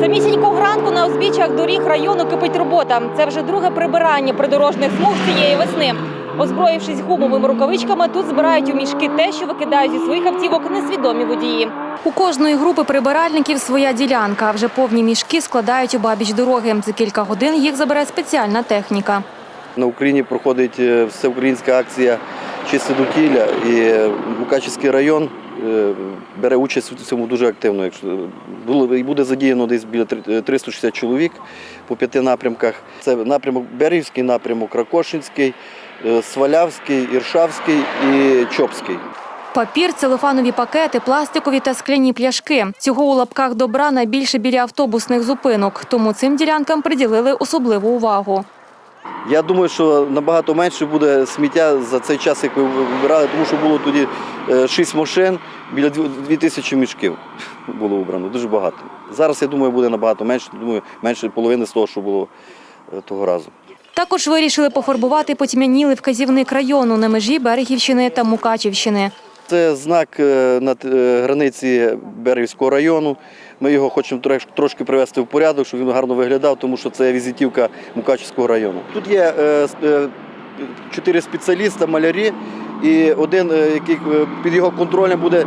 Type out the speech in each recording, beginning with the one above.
Самісінького ранку на узбіччях доріг району кипить робота. Це вже друге прибирання придорожних смуг цієї весни. Озброївшись гумовими рукавичками, тут збирають у мішки те, що викидають зі своїх автівок несвідомі водії. У кожної групи прибиральників своя ділянка. Вже повні мішки складають у бабіч дороги. За кілька годин їх забере спеціальна техніка. На Україні проходить е, всеукраїнська акція «Чисте довкілля» і Мукачівський район е, бере участь у цьому дуже активно. І буде задіяно десь біля 360 чоловік по п'яти напрямках. Це напрямок Берегівський, напрямок Ракошинський, е, Свалявський, Іршавський і Чопський. Папір, целофанові пакети, пластикові та скляні пляшки. Цього у лапках добра найбільше біля автобусних зупинок. Тому цим ділянкам приділили особливу увагу. Я думаю, що набагато менше буде сміття за цей час, як ви вибирали, тому що було тоді е, шість машин, біля дві- дві тисячі мішків було обрано, дуже багато. Зараз, я думаю, буде набагато менше, думаю, менше половини з того, що було е, того разу. Також вирішили пофарбувати потьмянілий вказівник району на межі Берегівщини та Мукачівщини. Це знак е, на е, границі Берегівського району. Ми його хочемо трош- трошки привести в порядок, щоб він гарно виглядав, тому що це візитівка Мукачівського району. Тут є е, е, чотири спеціаліста, малярі, і один, е, який під його контролем буде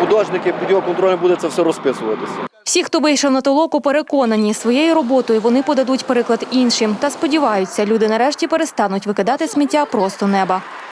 художники, під його контролем буде це все розписуватися. Всі, хто вийшов на толоку, переконані, своєю роботою вони подадуть приклад іншим та сподіваються, люди нарешті перестануть викидати сміття просто неба.